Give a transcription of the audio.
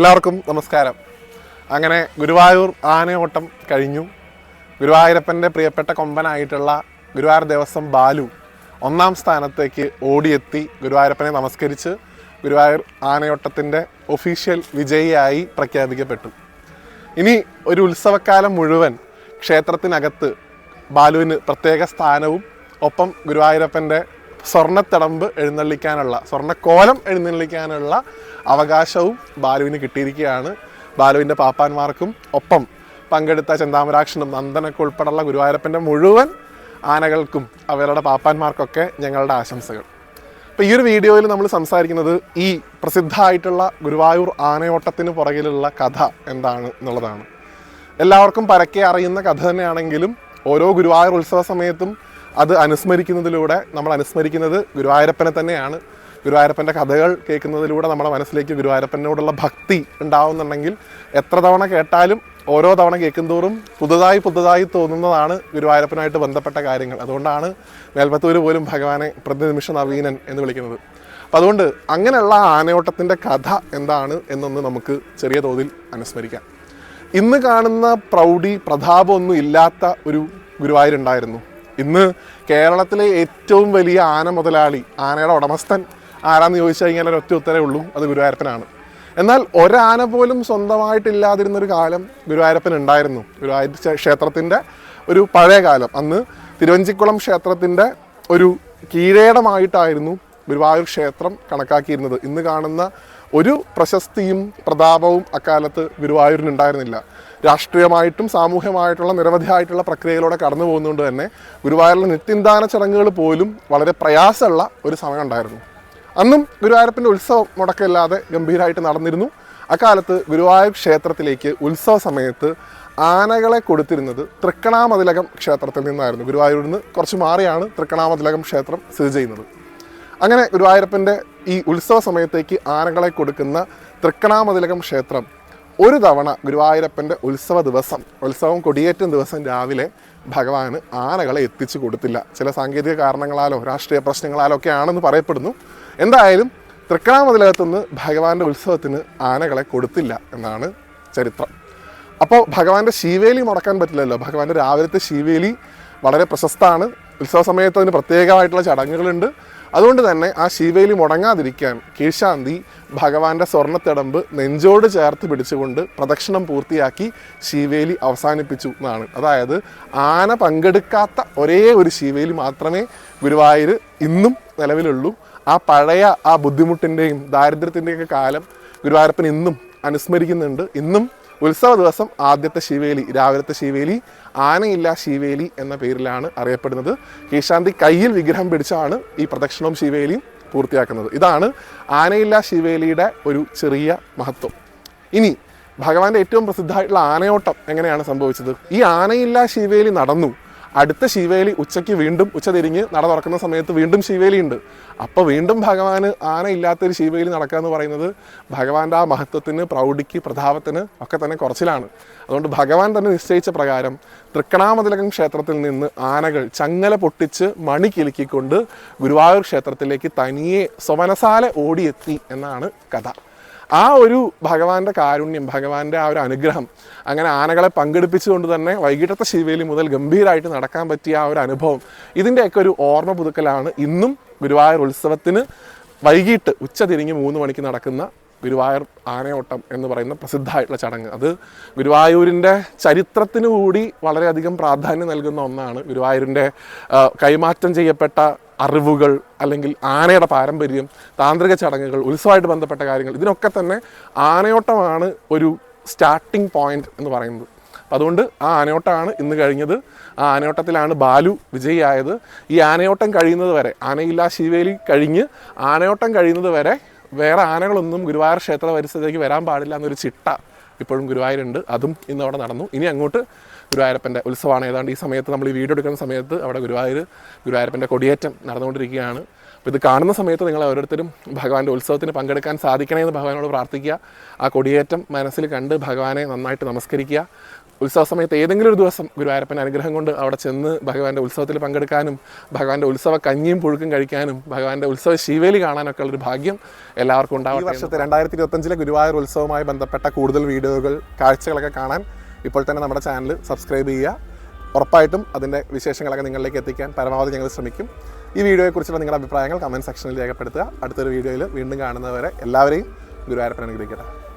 എല്ലാവർക്കും നമസ്കാരം. അങ്ങനെ ഗുരുവായൂർ ആനയോട്ടം കഴിഞ്ഞു. ഗുരുവായൂരപ്പന്റെ പ്രിയപ്പെട്ട കൊമ്പനായിട്ടുള്ള ഗുരുവായൂർ ദേവസ്വം ബാലു ഒന്നാം സ്ഥാനത്തേക്ക് ഓടിയെത്തി ഗുരുവായൂരപ്പനെ നമസ്കരിച്ച് ഗുരുവായൂർ ആനയോട്ടത്തിന്റെ ഒഫീഷ്യൽ വിജയിയായി പ്രഖ്യാപിക്കപ്പെട്ടു. ഇനി ഒരു ഉത്സവക്കാലം മുഴുവൻ ക്ഷേത്രത്തിനകത്ത് ബാലുവിന് പ്രത്യേക സ്ഥാനവും ഒപ്പം ഗുരുവായൂരപ്പന്റെ സ്വർണത്തടമ്പ് എഴുന്നള്ളിക്കാനുള്ള സ്വർണക്കോലം എഴുന്നള്ളിക്കാനുള്ള അവകാശവും ബാലുവിന് കിട്ടിയിരിക്കുകയാണ്. ബാലുവിന്റെ പാപ്പാന്മാർക്കും ഒപ്പം പങ്കെടുത്ത ചെന്താമരാക്ഷനും നന്ദനൊക്കെ ഉൾപ്പെടെയുള്ള ഗുരുവായൂരപ്പന്റെ മുഴുവൻ ആനകൾക്കും അവരുടെ പാപ്പാന്മാർക്കൊക്കെ ഞങ്ങളുടെ ആശംസകൾ. അപ്പോൾ ഈ ഒരു വീഡിയോയിൽ നമ്മൾ സംസാരിക്കുന്നത് ഈ പ്രസിദ്ധമായിട്ടുള്ള ഗുരുവായൂർ ആനയോട്ടത്തിന് പുറകിലുള്ള കഥ എന്താണ് എന്നുള്ളതാണ്. എല്ലാവർക്കും പരക്കെ അറിയുന്ന കഥ തന്നെയാണെങ്കിലും ഓരോ ഗുരുവായൂർ ഉത്സവ സമയത്തും അത് അനുസ്മരിക്കുന്നതിലൂടെ നമ്മൾ അനുസ്മരിക്കുന്നത് ഗുരുവായൂരപ്പനെ തന്നെയാണ്. ഗുരുവായൂരപ്പന്റെ കഥകൾ കേൾക്കുന്നതിലൂടെ നമ്മുടെ മനസ്സിലേക്ക് ഗുരുവായൂരപ്പനോടുള്ള ഭക്തി ഉണ്ടാവുന്നുണ്ടെങ്കിൽ എത്ര തവണ കേട്ടാലും ഓരോ തവണ കേൾക്കുന്തോറും പുതുതായി പുതുതായി തോന്നുന്നതാണ് ഗുരുവായൂരപ്പനായിട്ട് ബന്ധപ്പെട്ട കാര്യങ്ങൾ. അതുകൊണ്ടാണ് മേൽപ്പത്തൂർ പോലും ഭഗവാനെ പ്രതിനിമിഷ നവീനൻ എന്ന് വിളിക്കുന്നത്. അപ്പം അതുകൊണ്ട് അങ്ങനെയുള്ള ആനയോട്ടത്തിന്റെ കഥ എന്താണ് എന്നൊന്ന് നമുക്ക് ചെറിയ തോതിൽ അനുസ്മരിക്കാം. ഇന്ന് കാണുന്ന പ്രൗഢി പ്രതാപമൊന്നും ഇല്ലാത്ത ഒരു ഗുരുവായൂരുണ്ടായിരുന്നു. ഇന്ന് കേരളത്തിലെ ഏറ്റവും വലിയ ആന മുതലാളി ആനയുടെ ഉടമസ്ഥൻ ആരാന്ന് ചോദിച്ചു കഴിഞ്ഞാൽ ഒരൊറ്റ ഉത്തരേ ഉള്ളൂ അത് ഗുരുവായൂരപ്പനാണ്. എന്നാൽ ഒരാന പോലും സ്വന്തമായിട്ടില്ലാതിരുന്നൊരു കാലം ഗുരുവായൂരപ്പൻ ഉണ്ടായിരുന്നു. ഗുരുവായൂർ ക്ഷേ- ക്ഷേത്രത്തിന്റെ ഒരു പഴയ കാലം. അന്ന് തിരുവഞ്ചിക്കുളം ക്ഷേത്രത്തിന്റെ ഒരു കീഴേടമായിട്ടായിരുന്നു ഗുരുവായൂർ ക്ഷേത്രം കണക്കാക്കിയിരുന്നത്. ഇന്ന് കാണുന്ന ഒരു പ്രശസ്തിയും പ്രതാപവും അക്കാലത്ത് ഗുരുവായൂരിനുണ്ടായിരുന്നില്ല. രാഷ്ട്രീയമായിട്ടും സാമൂഹ്യമായിട്ടുള്ള നിരവധിയായിട്ടുള്ള പ്രക്രിയയിലൂടെ കടന്നു പോകുന്നതുകൊണ്ട് തന്നെ ഗുരുവായൂരിലെ നിത്യന്താന ചടങ്ങുകൾ പോലും വളരെ പ്രയാസമുള്ള ഒരു സമയം ഉണ്ടായിരുന്നു അന്നും ഗുരുവായൂരപ്പന്റെ ഉത്സവം മുടക്കമില്ലാതെ ഗംഭീരമായിട്ട് നടന്നിരുന്നു. അക്കാലത്ത് ഗുരുവായൂർ ക്ഷേത്രത്തിലേക്ക് ഉത്സവ സമയത്ത് ആനകളെ കൊടുത്തിരുന്നത് തൃക്കണാമതിലകം ക്ഷേത്രത്തിൽ നിന്നായിരുന്നു. ഗുരുവായൂരിൽ നിന്ന് കുറച്ച് മാറിയാണ് തൃക്കണാമതിലകം ക്ഷേത്രം സ്ഥിതി ചെയ്യുന്നത്. അങ്ങനെ ഗുരുവായൂരപ്പന്റെ ഈ ഉത്സവ സമയത്തേക്ക് ആനകളെ കൊടുക്കുന്ന തൃക്കണാമതിലകം ക്ഷേത്രം ഒരു തവണ ഗുരുവായൂരപ്പന്റെ ഉത്സവ ദിവസം ഉത്സവം കൊടിയേറ്റം ദിവസം രാവിലെ ഭഗവാന് ആനകളെ എത്തിച്ചു കൊടുത്തില്ല. ചില സാങ്കേതിക കാരണങ്ങളാലോ രാഷ്ട്രീയ പ്രശ്നങ്ങളാലോ ഒക്കെ ആണെന്ന് പറയപ്പെടുന്നു. എന്തായാലും തൃക്കണാമതിലകത്തുനിന്ന് ഭഗവാന്റെ ഉത്സവത്തിന് ആനകളെ കൊടുത്തില്ല എന്നാണ് ചരിത്രം. അപ്പോൾ ഭഗവാന്റെ ശീവേലി മുടക്കാൻ പറ്റില്ലല്ലോ. ഭഗവാന്റെ രാവിലത്തെ ശീവേലി വളരെ പ്രശസ്തമാണ്. ഉത്സവ സമയത്ത് അതിന് പ്രത്യേകമായിട്ടുള്ള ചടങ്ങുകളുണ്ട്. അതുകൊണ്ട് തന്നെ ആ ശിവയിൽ മുടങ്ങാതിരിക്കാൻ കീഴ്ശാന്തി ഭഗവാന്റെ സ്വർണത്തിടമ്പ് നെഞ്ചോട് ചേർത്ത് പിടിച്ചുകൊണ്ട് പ്രദക്ഷിണം പൂർത്തിയാക്കി ശിവേലി അവസാനിപ്പിച്ചു എന്നാണ്. അതായത് ആന പങ്കെടുക്കാത്ത ഒരേ ഒരു ശിവേലി മാത്രമേ ഗുരുവായൂർ ഇന്നും നിലവിലുള്ളൂ. ആ പഴയ ആ ബുദ്ധിമുട്ടിന്റെയും ദാരിദ്ര്യത്തിന്റെയൊക്കെ കാലം ഗുരുവായൂരപ്പൻ ഇന്നും അനുസ്മരിക്കുന്നുണ്ട്. ഇന്നും ഉത്സവ ദിവസം ആദ്യത്തെ ശിവേലി രാവിലത്തെ ശിവേലി ആനയില്ല ശിവേലി എന്ന പേരിലാണ് അറിയപ്പെടുന്നത്. കീശാന്തി കയ്യിൽ വിഗ്രഹം പിടിച്ചാണ് ഈ പ്രദക്ഷിണവും ശിവേലിയും പൂർത്തിയാക്കുന്നത്. ഇതാണ് ആനയില്ല ശിവേലിയുടെ ഒരു ചെറിയ മഹത്വം. ഇനി ഭഗവാന്റെ ഏറ്റവും പ്രസിദ്ധമായിട്ടുള്ള ആനയോട്ടം എങ്ങനെയാണ് സംഭവിച്ചത്? ഈ ആനയില്ല ശിവേലി നടന്നു. അടുത്ത ശിവേലി ഉച്ചയ്ക്ക് വീണ്ടും ഉച്ച തിരിഞ്ഞ് നട തുറക്കുന്ന സമയത്ത് വീണ്ടും ശിവേലി ഉണ്ട് അപ്പോൾ വീണ്ടും ഭഗവാന് ആന ഇല്ലാത്തൊരു ശിവേലി നടക്കുക എന്ന് പറയുന്നത് ഭഗവാന്റെ ആ മഹത്വത്തിന് പ്രൗഢിക്ക് പ്രതാപത്തിന് ഒക്കെ തന്നെ കുറച്ചിലാണ്. അതുകൊണ്ട് ഭഗവാൻ തന്നെ നിശ്ചയിച്ച പ്രകാരം തൃക്കണാമതിലകം ക്ഷേത്രത്തിൽ നിന്ന് ആനകൾ ചങ്ങല പൊട്ടിച്ച് മണി കിലുക്കിക്കൊണ്ട് ഗുരുവായൂർ ക്ഷേത്രത്തിലേക്ക് തനിയെ സ്വമനസാലെ ഓടിയെത്തി എന്നാണ് കഥ. ആ ഒരു ഭഗവാന്റെ കാരുണ്യം ഭഗവാന്റെ ആ ഒരു അനുഗ്രഹം അങ്ങനെ ആനകളെ പങ്കെടുപ്പിച്ചുകൊണ്ട് തന്നെ വൈകിട്ടത്തെ ശിവേലി മുതൽ ഗംഭീരമായിട്ട് നടക്കാൻ പറ്റിയ ആ ഒരു അനുഭവം ഇതിന്റെയൊക്കെ ഒരു ഓർമ്മ പുതുക്കലാണ് ഇന്നും ഗുരുവായൂർ ഉത്സവത്തിന് വൈകിട്ട് ഉച്ച തിരിഞ്ഞ് മൂന്ന് മണിക്ക് നടക്കുന്ന ഗുരുവായൂർ ആനയോട്ടം എന്ന് പറയുന്ന പ്രസിദ്ധമായിട്ടുള്ള ചടങ്ങ്. അത് ഗുരുവായൂരിന്റെ ചരിത്രത്തിന് കൂടി വളരെയധികം പ്രാധാന്യം നൽകുന്ന ഒന്നാണ് ഗുരുവായൂരിന്റെ കൈമാറ്റം ചെയ്യപ്പെട്ട അറിവുകൾ അല്ലെങ്കിൽ ആനയുടെ പാരമ്പര്യം താന്ത്രിക ചടങ്ങുകൾ ഉത്സവമായിട്ട് ബന്ധപ്പെട്ട കാര്യങ്ങൾ ഇതിനൊക്കെ തന്നെ ആനയോട്ടമാണ് ഒരു സ്റ്റാർട്ടിംഗ് പോയിന്റ് എന്ന് പറയുന്നത്. അതുകൊണ്ട് ആ ആനയോട്ടമാണ് ഇന്ന് കഴിഞ്ഞത്. ആ ആനയോട്ടത്തിലാണ് ബാലു വിജയിയായത്. ഈ ആനയോട്ടം കഴിയുന്നത് വരെ ആനയില്ലാ ശിവേലി കഴിഞ്ഞ് ആനയോട്ടം കഴിയുന്നത് വരെ വേറെ ആനകളൊന്നും ഗുരുവായൂർ ക്ഷേത്ര പരിസരത്തേക്ക് വരാൻ പാടില്ല എന്നൊരു ചിട്ട ഇപ്പോഴും ഗുരുവായൂരുണ്ട്. അതും ഇന്നവിടെ നടന്നു. ഇനി അങ്ങോട്ട് ഗുരുവായൂരപ്പന്റെ ഉത്സവമാണ്. ഏതാണ്ട് ഈ സമയത്ത് നമ്മൾ ഈ വീഡിയോ എടുക്കുന്ന സമയത്ത് അവിടെ ഗുരുവായൂർ ഗുരുവായൂരപ്പന്റെ കൊടിയേറ്റം നടന്നുകൊണ്ടിരിക്കുകയാണ്. അപ്പോൾ ഇത് കാണുന്ന സമയത്ത് നിങ്ങൾ ഓരോരുത്തരും ഭഗവാന്റെ ഉത്സവത്തിന് പങ്കെടുക്കാൻ സാധിക്കണമെന്ന് ഭഗവാനോട് പ്രാർത്ഥിക്കുക. ആ കൊടിയേറ്റം മനസ്സിൽ കണ്ട് ഭഗവാനെ നന്നായിട്ട് നമസ്കരിക്കുക. ഉത്സവ സമയത്ത് ഏതെങ്കിലും ഒരു ദിവസം ഗുരുവായൂരപ്പൻ അനുഗ്രഹം കൊണ്ട് അവിടെ ചെന്ന് ഭഗവാന്റെ ഉത്സവത്തിൽ പങ്കെടുക്കാനും ഭഗവാന്റെ ഉത്സവ കഞ്ഞിയും പുഴുക്കും കഴിക്കാനും ഭഗവാന്റെ ഉത്സവ ശീവേലി കാണാനൊക്കെ ഉള്ളൊരു ഭാഗ്യം എല്ലാവർക്കും ഉണ്ടാവും ഈ വർഷത്തെ രണ്ടായിരത്തി ഇരുപത്തഞ്ചിലെ ഗുരുവായൂർ ഉത്സവവുമായി ബന്ധപ്പെട്ട കൂടുതൽ വീഡിയോകൾ കാഴ്ചകളൊക്കെ കാണാൻ ഇപ്പോൾ തന്നെ നമ്മുടെ ചാനൽ സബ്സ്ക്രൈബ് ചെയ്യുക. ഉറപ്പായിട്ടും അതിന്റെ വിശേഷങ്ങളൊക്കെ നിങ്ങളിലേക്ക് എത്തിക്കാൻ പരമാവധി ഞങ്ങൾ ശ്രമിക്കും. ഈ വീഡിയോയെക്കുറിച്ചുള്ള നിങ്ങളുടെ അഭിപ്രായങ്ങൾ കമന്റ് സെക്ഷനിൽ രേഖപ്പെടുത്തുക. അടുത്തൊരു വീഡിയോയിൽ വീണ്ടും കാണുന്നവരെ എല്ലാവരെയും ഗുരുവായൂരപ്പൻ അനുഗ്രഹിക്കട്ടെ.